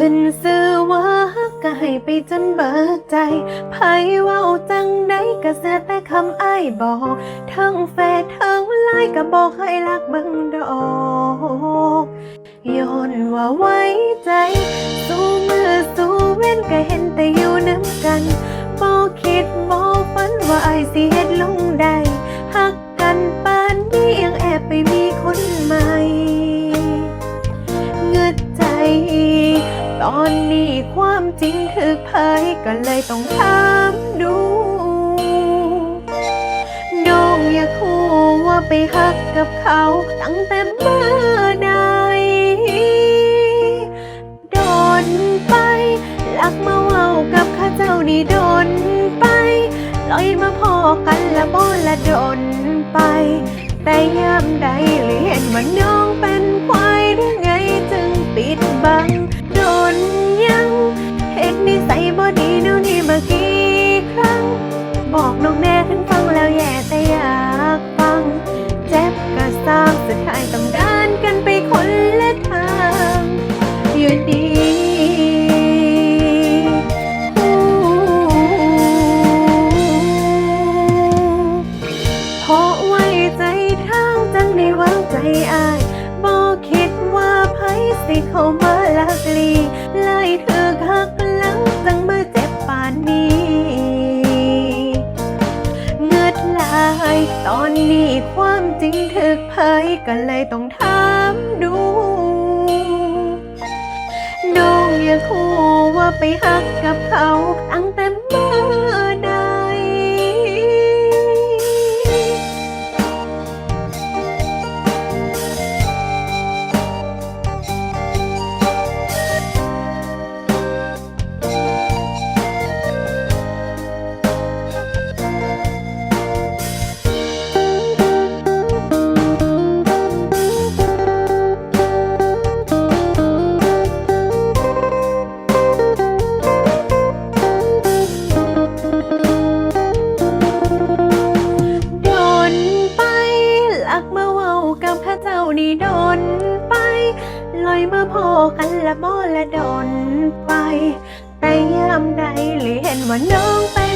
ขึ้นซื้อว่าก็ให้ไปจนเบิดใจไผเว้าจังใดก็เสียแต่คำอ้ายบอกทั้งเฟทั้งไลน์ก็บอกให้รักเบิ่งดอกย้อนว่าไว้ใจ สู้มือสู้เว้นก็เห็นแต่อยู่น้ำกันบอกคิดบอกฝันว่าไอายสิเฮ็ดลงได้หักกันปานนี้ยังแอบไปมีคนใหม่เงืดใจ ตอนนี้ความจริงถึกเผยก็เลยต้องถามดูน้องอยากคู่ว่าไปฮักกับเขาตั้งแต่เมื่อใดโดนไป ลักมาเว้ากับข้าเจ้านี่โดนไปลอยมาพอกันละบ่ละโดนไป แต่ยามใดเลยเห็นว่าน้องเป็นควายหรือไงจึงปิดบัง เข้ามาลักลีเลยเธอหักหลังจังมาเจ็บปานนี้เงือดลายตอนนี้ความจริงถึกเผยก็เลยต้องถามดูน้องอยากคู่ว่าไปฮักกับเขาตั้งแต่เมื่ อยมาพอกันละมอละโดนไป แต่ยามใดหรือเห็นว่าน้องเป็น